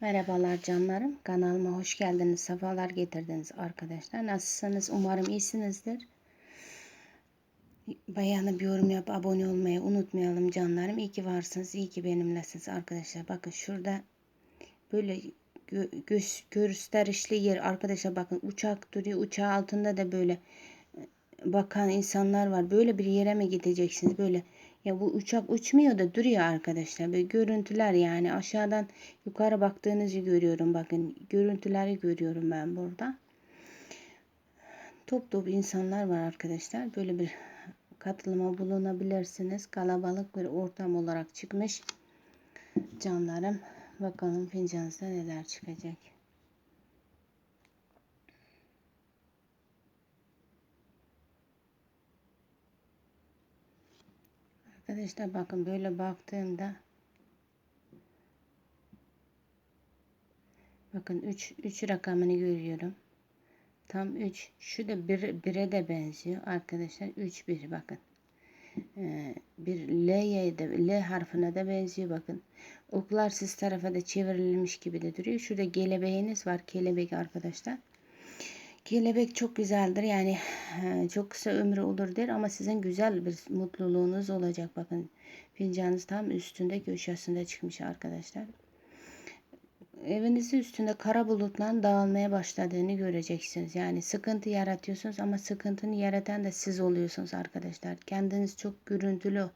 Merhabalar canlarım. Kanalıma hoş geldiniz. Sefalar getirdiniz arkadaşlar. Nasılsınız? Umarım iyisinizdir. Beğenip yorum yap, abone olmayı unutmayalım canlarım. İyi ki varsınız, iyi ki benimlesiniz arkadaşlar. Bakın şurada böyle gö göz gösterişli yer arkadaşlar bakın uçak duruyor. Uçağı altında da böyle e, bakan insanlar var. Böyle bir yere mi gideceksiniz? Böyle ya bu uçak uçmuyor da duruyor arkadaşlar. Böyle görüntüler yani aşağıdan yukarı baktığınızı görüyorum. Bakın görüntüleri görüyorum ben burada. Top top insanlar var arkadaşlar. Böyle bir katılıma bulunabilirsiniz. Kalabalık bir ortam olarak çıkmış. Canlarım bakalım fincanınızda neler çıkacak. Arkadaşlar bakın böyle baktığımda bakın 3 3 rakamını görüyorum. Tam 3. Şu da 1 bir, 1'e de benziyor arkadaşlar. 3 1 bakın. Ee, bir L'ye de L harfine de benziyor bakın. Oklar siz tarafa da çevrilmiş gibi de duruyor. Şurada kelebeğiniz var. Kelebek arkadaşlar. Kelebek çok güzeldir. Yani çok kısa ömrü olur der ama sizin güzel bir mutluluğunuz olacak. Bakın fincanınız tam üstünde köşesinde çıkmış arkadaşlar. Evinizin üstünde kara bulutların dağılmaya başladığını göreceksiniz. Yani sıkıntı yaratıyorsunuz ama sıkıntını yaratan da siz oluyorsunuz arkadaşlar. Kendiniz çok görüntülü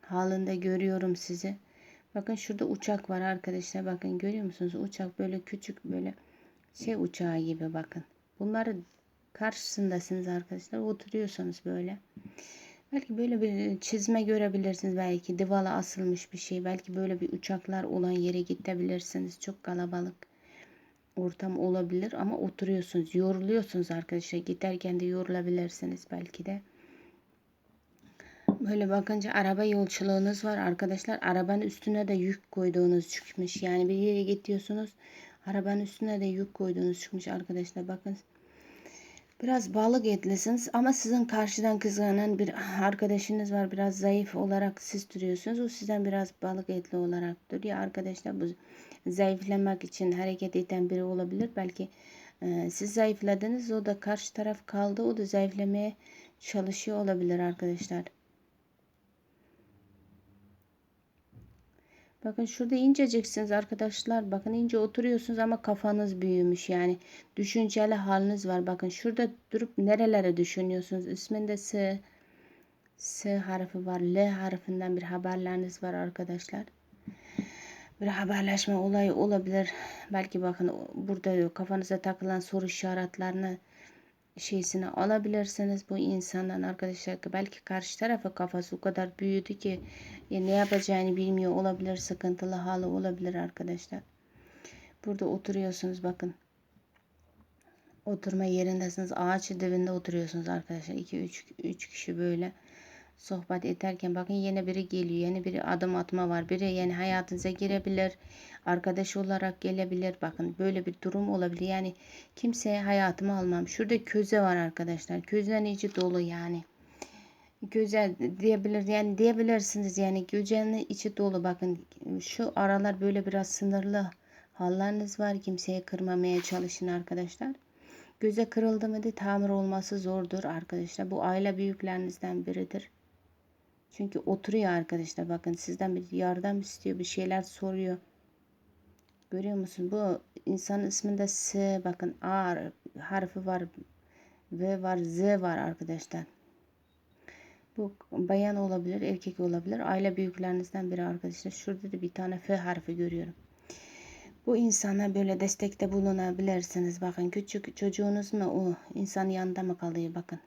halinde görüyorum sizi. Bakın şurada uçak var arkadaşlar. Bakın görüyor musunuz? Uçak böyle küçük böyle şey uçağı gibi bakın. Bunları karşısındasınız arkadaşlar. Oturuyorsanız böyle. Belki böyle bir çizme görebilirsiniz. Belki divala asılmış bir şey. Belki böyle bir uçaklar olan yere gidebilirsiniz. Çok kalabalık ortam olabilir ama oturuyorsunuz. Yoruluyorsunuz arkadaşlar. Giderken de yorulabilirsiniz belki de. Böyle bakınca araba yolculuğunuz var arkadaşlar. Arabanın üstüne de yük koyduğunuz çıkmış. Yani bir yere gidiyorsunuz. Arabanın üstüne de yük koyduğunuz çıkmış arkadaşlar. Bakın Biraz balık etlisiniz ama sizin karşıdan kızganan bir arkadaşınız var. Biraz zayıf olarak siz duruyorsunuz. O sizden biraz balık etli olarak duruyor. Arkadaşlar bu zayıflamak için hareket eden biri olabilir. Belki e, siz zayıfladınız. O da karşı taraf kaldı. O da zayıflamaya çalışıyor olabilir arkadaşlar. Bakın şurada inceciksiniz arkadaşlar. Bakın ince oturuyorsunuz ama kafanız büyümüş. Yani düşünceli haliniz var. Bakın şurada durup nerelere düşünüyorsunuz. İsminde S, S harfi var. L harfinden bir haberleriniz var arkadaşlar. Bir haberleşme olayı olabilir. Belki bakın burada kafanıza takılan soru işaretlerini şeysini alabilirsiniz. Bu insandan arkadaşlar belki karşı tarafa kafası o kadar büyüdü ki ya ne yapacağını bilmiyor olabilir sıkıntılı halı olabilir arkadaşlar. Burada oturuyorsunuz bakın. Oturma yerindesiniz ağaç dibinde oturuyorsunuz arkadaşlar. 2 3 3 kişi böyle sohbet ederken bakın yeni biri geliyor. Yeni biri adım atma var. Biri yani hayatınıza girebilir. Arkadaş olarak gelebilir. Bakın böyle bir durum olabilir. Yani kimseye hayatımı almam. Şurada köze var arkadaşlar. Közden içi dolu yani. Güzel diyebilir yani diyebilirsiniz yani güzelin içi dolu bakın şu aralar böyle biraz sınırlı halleriniz var kimseye kırmamaya çalışın arkadaşlar göze kırıldı mı da tamir olması zordur arkadaşlar bu aile büyüklerinizden biridir çünkü oturuyor arkadaşlar. Bakın sizden bir yardım istiyor. Bir şeyler soruyor. Görüyor musun? Bu insan isminde S bakın A harfi var. V var. Z var arkadaşlar. Bu bayan olabilir, erkek olabilir. Aile büyüklerinizden biri arkadaşlar. Şurada da bir tane F harfi görüyorum. Bu insana böyle destekte bulunabilirsiniz. Bakın küçük çocuğunuz mu o insan yanında mı kalıyor bakın.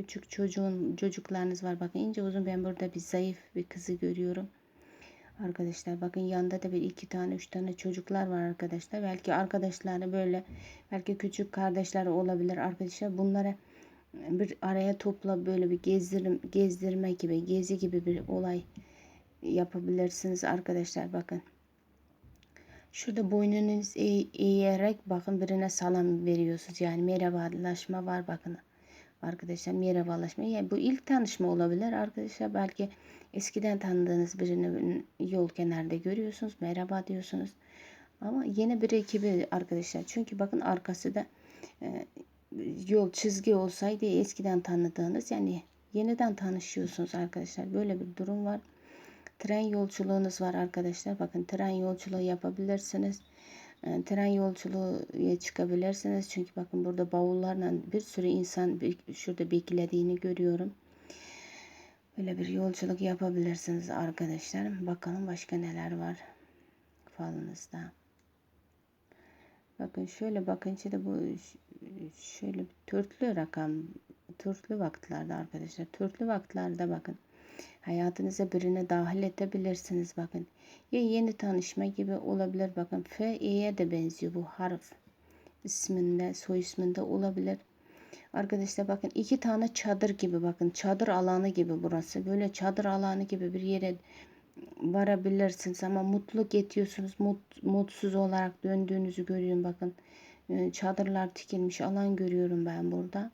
Küçük çocuğun çocuklarınız var. Bakın ince uzun ben burada bir zayıf bir kızı görüyorum. Arkadaşlar bakın yanında da bir iki tane üç tane çocuklar var arkadaşlar. Belki arkadaşları böyle belki küçük kardeşler olabilir arkadaşlar. Bunlara bir araya topla böyle bir gezdirim, gezdirme gibi gezi gibi bir olay yapabilirsiniz arkadaşlar bakın. Şurada boynunuz eğerek bakın birine salam veriyorsunuz. Yani merhabalaşma var bakın arkadaşlar merhabalaşma. Yani bu ilk tanışma olabilir arkadaşlar. Belki eskiden tanıdığınız birini yol kenarında görüyorsunuz. Merhaba diyorsunuz. Ama yeni bir ekibi arkadaşlar. Çünkü bakın arkası da e, yol çizgi olsaydı eskiden tanıdığınız yani yeniden tanışıyorsunuz arkadaşlar. Böyle bir durum var. Tren yolculuğunuz var arkadaşlar. Bakın tren yolculuğu yapabilirsiniz. E, tren yolculuğu çıkabilirsiniz. Çünkü bakın burada bavullarla bir sürü insan şurada beklediğini görüyorum. Böyle bir yolculuk yapabilirsiniz arkadaşlar. Bakalım başka neler var falınızda. Bakın şöyle bakınca da bu şöyle törtlü rakam törtlü vaktlerde arkadaşlar törtlü vaktlerde bakın hayatınıza birini dahil edebilirsiniz bakın. Ya yeni tanışma gibi olabilir bakın. F E'ye de benziyor bu harf isminde soy isminde olabilir. Arkadaşlar bakın iki tane çadır gibi bakın. Çadır alanı gibi burası. Böyle çadır alanı gibi bir yere varabilirsiniz ama mutlu geçiyorsunuz mut, mutsuz olarak döndüğünüzü görüyorum bakın. Ee, çadırlar tikilmiş alan görüyorum ben burada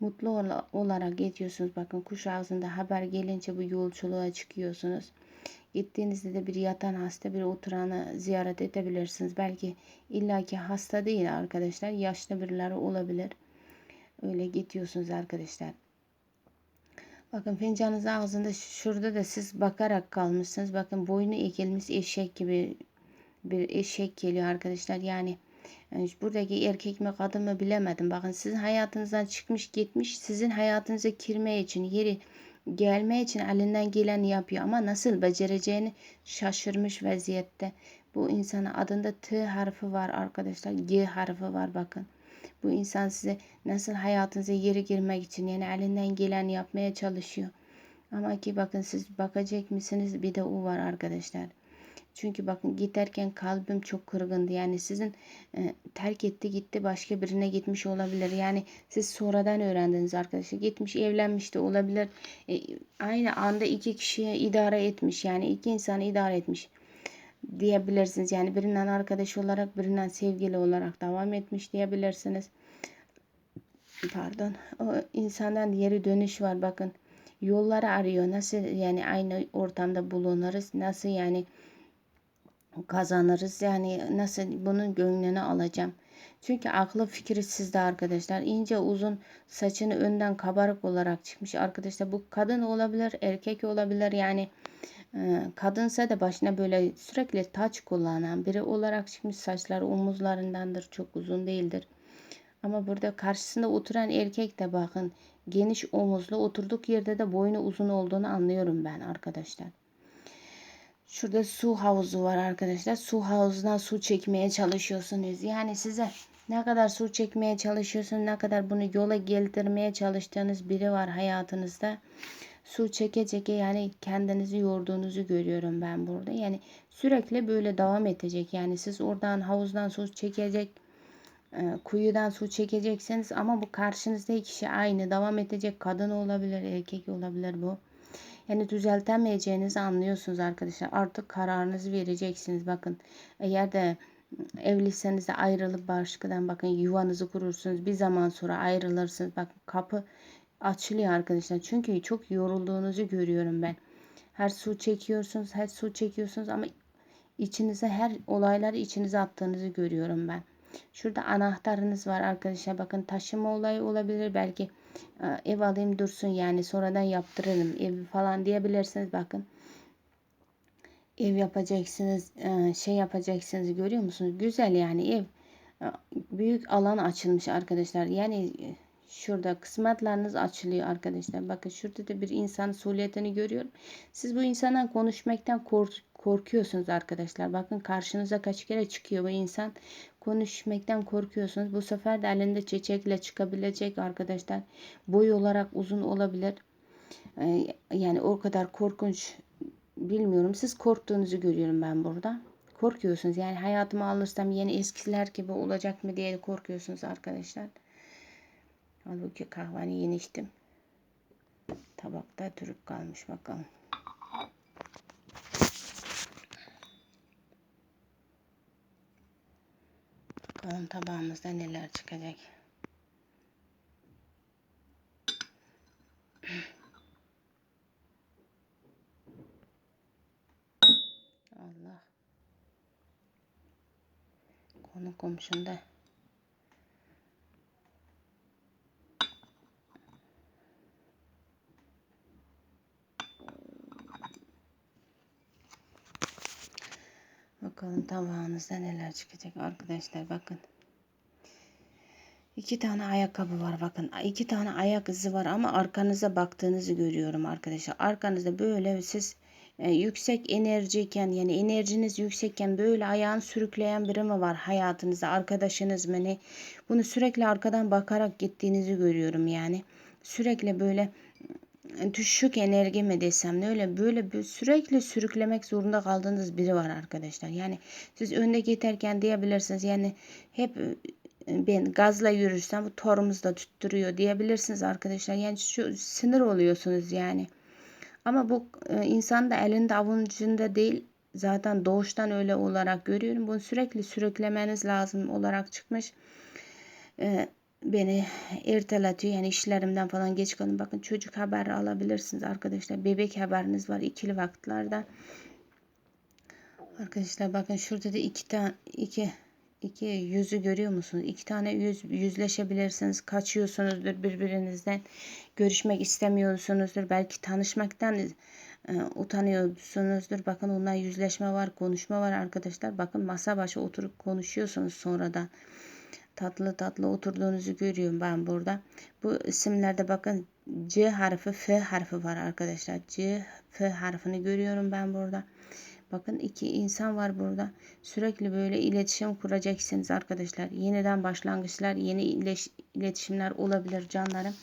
mutlu ol olarak geçiyorsunuz bakın kuş ağzında haber gelince bu yolculuğa çıkıyorsunuz. Gittiğinizde de bir yatan hasta bir oturanı ziyaret edebilirsiniz. Belki illaki hasta değil arkadaşlar yaşlı birileri olabilir. Öyle gidiyorsunuz arkadaşlar. Bakın fincanınız ağzında şurada da siz bakarak kalmışsınız. Bakın boynu ekilmiş eşek gibi bir eşek geliyor arkadaşlar. Yani, yani buradaki erkek mi kadın mı bilemedim. Bakın sizin hayatınızdan çıkmış gitmiş. Sizin hayatınıza girmeye için yeri gelmeye için elinden geleni yapıyor. Ama nasıl becereceğini şaşırmış vaziyette. Bu insanın adında T harfi var arkadaşlar. G harfi var bakın. Bu insan size nasıl hayatınıza yeri girmek için yani elinden gelen yapmaya çalışıyor. Ama ki bakın siz bakacak mısınız bir de o var arkadaşlar. Çünkü bakın giderken kalbim çok kırgındı. Yani sizin e, terk etti gitti başka birine gitmiş olabilir. Yani siz sonradan öğrendiniz arkadaşlar. Gitmiş evlenmiş de olabilir. E, aynı anda iki kişiye idare etmiş. Yani iki insanı idare etmiş diyebilirsiniz. Yani birinden arkadaş olarak birinden sevgili olarak devam etmiş diyebilirsiniz. Pardon. O insandan yeri dönüş var bakın. Yolları arıyor. Nasıl yani aynı ortamda bulunuruz. Nasıl yani kazanırız. Yani nasıl bunun gönlünü alacağım. Çünkü aklı fikri sizde arkadaşlar. İnce uzun saçını önden kabarık olarak çıkmış arkadaşlar. Bu kadın olabilir, erkek olabilir. Yani ee, kadınsa da başına böyle sürekli taç kullanan biri olarak çıkmış saçlar omuzlarındandır çok uzun değildir. Ama burada karşısında oturan erkek de bakın geniş omuzlu oturduk yerde de boynu uzun olduğunu anlıyorum ben arkadaşlar. Şurada su havuzu var arkadaşlar. Su havuzundan su çekmeye çalışıyorsunuz. Yani size ne kadar su çekmeye çalışıyorsunuz, ne kadar bunu yola getirmeye çalıştığınız biri var hayatınızda su çeke çeke yani kendinizi yorduğunuzu görüyorum ben burada. Yani sürekli böyle devam edecek. Yani siz oradan havuzdan su çekecek, e, kuyudan su çekeceksiniz ama bu karşınızda kişi aynı devam edecek. Kadın olabilir, erkek olabilir bu. Yani düzeltemeyeceğinizi anlıyorsunuz arkadaşlar. Artık kararınızı vereceksiniz. Bakın eğer de evliyseniz de ayrılıp başkadan bakın yuvanızı kurursunuz. Bir zaman sonra ayrılırsınız. Bakın kapı açılıyor arkadaşlar. Çünkü çok yorulduğunuzu görüyorum ben. Her su çekiyorsunuz, her su çekiyorsunuz ama içinize her olayları içinize attığınızı görüyorum ben. Şurada anahtarınız var arkadaşlar. Bakın taşıma olayı olabilir. Belki ev alayım dursun yani sonradan yaptırırım ev falan diyebilirsiniz. Bakın ev yapacaksınız, e, şey yapacaksınız görüyor musunuz? Güzel yani ev e, büyük alan açılmış arkadaşlar. Yani Şurada kısmetleriniz açılıyor arkadaşlar. Bakın şurada da bir insan suliyetini görüyorum. Siz bu insandan konuşmaktan kork korkuyorsunuz arkadaşlar. Bakın karşınıza kaç kere çıkıyor bu insan. Konuşmaktan korkuyorsunuz. Bu sefer de elinde çiçekle çıkabilecek arkadaşlar. Boy olarak uzun olabilir. Ee, yani o kadar korkunç bilmiyorum. Siz korktuğunuzu görüyorum ben burada. Korkuyorsunuz. Yani hayatımı alırsam yeni eskiler gibi olacak mı diye korkuyorsunuz arkadaşlar. Halbuki kahveni yeni içtim. Tabakta durup kalmış bakalım. Bakalım tabağımızda neler çıkacak. Allah. Konu komşunda. Bakalım tabağınızda neler çıkacak arkadaşlar bakın. İki tane ayakkabı var bakın. iki tane ayak izi var ama arkanıza baktığınızı görüyorum arkadaşlar. Arkanızda böyle siz e, yüksek enerjiyken yani enerjiniz yüksekken böyle ayağını sürükleyen biri mi var hayatınızda arkadaşınız mı ne? Bunu sürekli arkadan bakarak gittiğinizi görüyorum yani. Sürekli böyle düşük enerji mi desem ne öyle böyle bir sürekli sürüklemek zorunda kaldığınız biri var arkadaşlar. Yani siz önde giderken diyebilirsiniz yani hep e, ben gazla yürürsem bu torumuz da tutturuyor diyebilirsiniz arkadaşlar. Yani şu sinir oluyorsunuz yani. Ama bu e, insan da elinde avucunda değil. Zaten doğuştan öyle olarak görüyorum. Bunu sürekli sürüklemeniz lazım olarak çıkmış. E, beni erteletiyor. Yani işlerimden falan geç kalın. Bakın çocuk haberi alabilirsiniz arkadaşlar. Bebek haberiniz var ikili vaktlerde. Arkadaşlar bakın şurada da iki tane iki iki yüzü görüyor musunuz? İki tane yüz yüzleşebilirsiniz. Kaçıyorsunuzdur birbirinizden. Görüşmek istemiyorsunuzdur. Belki tanışmaktan e, utanıyorsunuzdur. Bakın ondan yüzleşme var, konuşma var arkadaşlar. Bakın masa başı oturup konuşuyorsunuz sonradan. Tatlı tatlı oturduğunuzu görüyorum ben burada. Bu isimlerde bakın C harfi, F harfi var arkadaşlar. C, F harfini görüyorum ben burada. Bakın iki insan var burada. Sürekli böyle iletişim kuracaksınız arkadaşlar. Yeniden başlangıçlar, yeni iletişimler olabilir canlarım.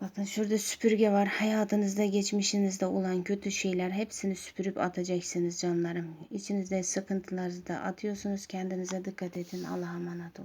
Bakın şurada süpürge var. Hayatınızda, geçmişinizde olan kötü şeyler hepsini süpürüp atacaksınız canlarım. İçinizde sıkıntıları da atıyorsunuz. Kendinize dikkat edin. Allah'a emanet olun.